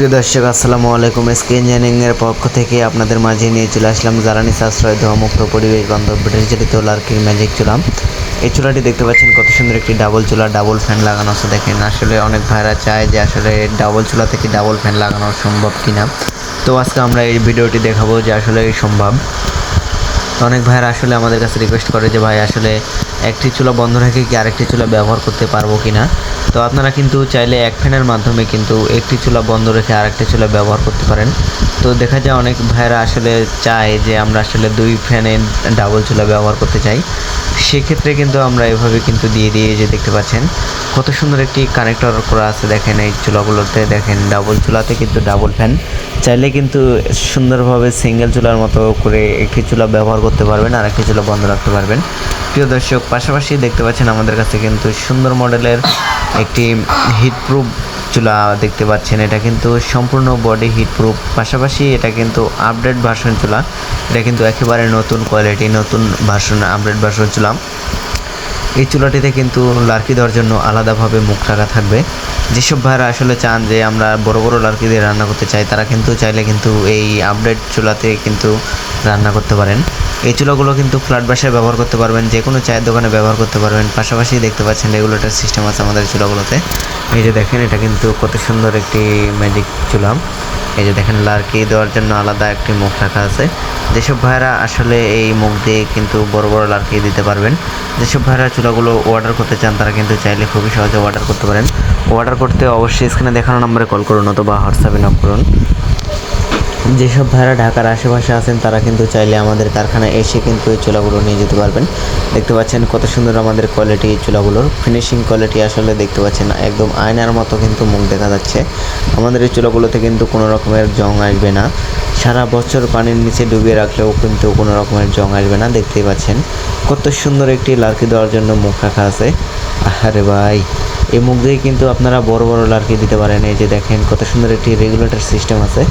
প্রিয় দর্শক, আসসালামু আলাইকুম। এসকে ইঞ্জিনিয়ারিংয়ের পক্ষ থেকে আপনাদের মাঝে নিয়ে চলে আসলাম জ্বালানি সাশ্রয়, ধোয়ামুক্ত পরিবেশ বান্ধব ব্যাটারি চালিত লার্কির ম্যাজিক চুলাম এই চুলাটি দেখতে পাচ্ছেন কত সুন্দর একটি ডাবল চুলা, ডাবল ফ্যান লাগানো আছে। দেখেন, আসলে অনেক ভাইরা চায় যে আসলে ডাবল চুলা থেকে ডাবল ফ্যান লাগানো সম্ভব কিনা। তো আজকে আমরা এই ভিডিওটি দেখাবো যে আসলে সম্ভব। অনেক ভাইয়ের আসলে আমাদের কাছে রিকোয়েস্ট করে যে, ভাই, আসলে একটি চুলা বন্ধ রেখে কি আরেকটি চুলা ব্যবহার করতে পারব কি না তো আপনারা কিন্তু চাইলে এক ফ্যানের মাধ্যমে কিন্তু একটি চুলা বন্ধ রেখে আরেকটি চুলা ব্যবহার করতে পারেন। তো দেখা যায় অনেক ভাইয়েরা আসলে চায় যে, আমরা আসলে দুই ফ্যানে ডাবল চুলা ব্যবহার করতে চাই। সেক্ষেত্রে কিন্তু আমরা এভাবে কিন্তু দিয়ে দিয়ে যে দেখতে পাচ্ছেন, কত সুন্দর একটি কানেক্টর করা আছে দেখেন, এই চুলাগুলোতে দেখেন ডাবল চুলাতে কিন্তু ডাবল ফ্যান চাইলে কিন্তু সুন্দরভাবে সিঙ্গেল চুলার মতো করে একটি চুলা ব্যবহার করতে পারবেন, আর একটি চুলা বন্ধ রাখতে পারবেন। প্রিয় দর্শক, পাশাপাশি দেখতে পাচ্ছেন আমাদের কাছে কিন্তু সুন্দর মডেলের একটি হিটপ্রুফ চুলা দেখতে পাচ্ছেন, এটা কিন্তু সম্পূর্ণ বডি হিটপ্রুফ পাশাপাশি এটা কিন্তু আপডেট ভার্সন চুলা। এটা কিন্তু একেবারে নতুন কোয়ালিটি নতুন ভার্সন আপডেট ভার্সন চুলা। এই চুলাটিতে কিন্তু লার্কি দেওয়ার জন্য আলাদাভাবে মুখ রাখা থাকবে। যেসব ভাইরা আসলে চান যে আমরা বড় বড় লার্কি দিয়ে রান্না করতে চাই, তারা কিন্তু চাইলে কিন্তু এই আপডেট চুলাতে কিন্তু রান্না করতে পারেন। এই চুলাগুলো কিন্তু ফ্ল্যাট বাসায় ব্যবহার করতে পারবেন যে কোনো চায়ের দোকানে ব্যবহার করতে পারবেন। পাশাপাশি দেখতে পাচ্ছেন রেগুলেটর সিস্টেম আছে আমাদের চুলাগুলোতে। এই যে দেখেন, এটা কিন্তু কত সুন্দর একটি ম্যাজিক চুলা। এই যে দেখেন, লার্কি দেওয়ার জন্য আলাদা একটি মুখ রাখা আছে। যেসব ভাইরা আসলে এই মুখ দিয়ে কিন্তু বড় বড় লার্কি দিতে পারবেন, যেসব ভাইরা চুলাগুলো অর্ডার করতে চান, তারা কিন্তু চাইলে খুবই সহজে অর্ডার করতে পারেন। অর্ডার করতে অবশ্যই স্ক্রিনে দেখানো নম্বরে কল করুন অথবা হোয়াটসঅ্যাপে নক করুন। যেসব ভাইরা ঢাকার আশেপাশে আছেন, তারা কিন্তু চাইলে আমাদের কারখানায় এসে কিন্তু এই চুলাগুলো নিয়ে যেতে পারবেন। দেখতে পাচ্ছেন কত সুন্দর আমাদের কোয়ালিটি এই চুলাগুলোর। ফিনিশিং কোয়ালিটি আসলে দেখতে পাচ্ছেন একদম আয়নার মতো কিন্তু মুখ দেখা যাচ্ছে। আমাদের এই চুলাগুলোতে কিন্তু কোনো রকমের জং আসবে না। সারা বছর পানির নিচে ডুবিয়ে রাখলেও কিন্তু কোনো রকমের জং আসবে না, দেখতেই পাচ্ছেন। কত সুন্দর একটি লার্কি দেওয়ার জন্য মুখ রাখা আছে। আরে ভাই এই মুখ দিয়ে কিন্তু আপনারা বড় বড় লার্কি দিতে পারেন। এই যে দেখেন কত সুন্দর একটি রেগুলেটর সিস্টেম আছে।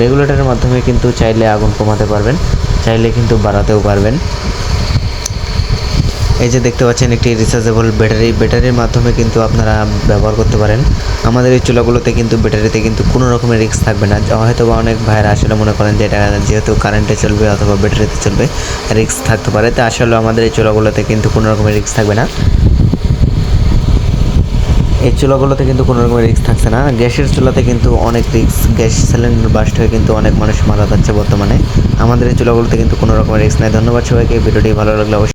রেগুলেটরের মাধ্যমে কিন্তু চাইলে আগুন কমাতে পারবেন, চাইলে কিন্তু বাড়াতেও পারবেন। এই যে দেখতে পাচ্ছেন একটি রিচার্জেবল ব্যাটারি ব্যাটারির মাধ্যমে কিন্তু আপনারা ব্যবহার করতে পারেন। আমাদের এই চুলাগুলোতে কিন্তু ব্যাটারিতে কিন্তু কোনো রকমের রিস্ক থাকবে না। হয়তো বা অনেক ভাইয়েরা আসলে মনে করেন যে এটা যেহেতু কারেন্টে চলবে অথবা ব্যাটারিতে চলবে রিস্ক থাকতে পারে। তো আসলে আমাদের এই চুলাগুলোতে কিন্তু কোনো রকমের রিস্ক থাকবে না। এই চুলাগুলোতে কিন্তু কোনো রকমের রিস্ক থাকছে না। গ্যাসের চুলাতে কিন্তু অনেক রিস্ক গ্যাস সিলিন্ডার বাস্ট হয়ে কিন্তু অনেক মানুষ মারা যাচ্ছে বর্তমানে। আমাদের এই চুলাগুলোতে কিন্তু কোনো রকমের রিস্ক নাই। ধন্যবাদ সবাইকে। ভিডিওটি ভালো লাগলে অবশ্যই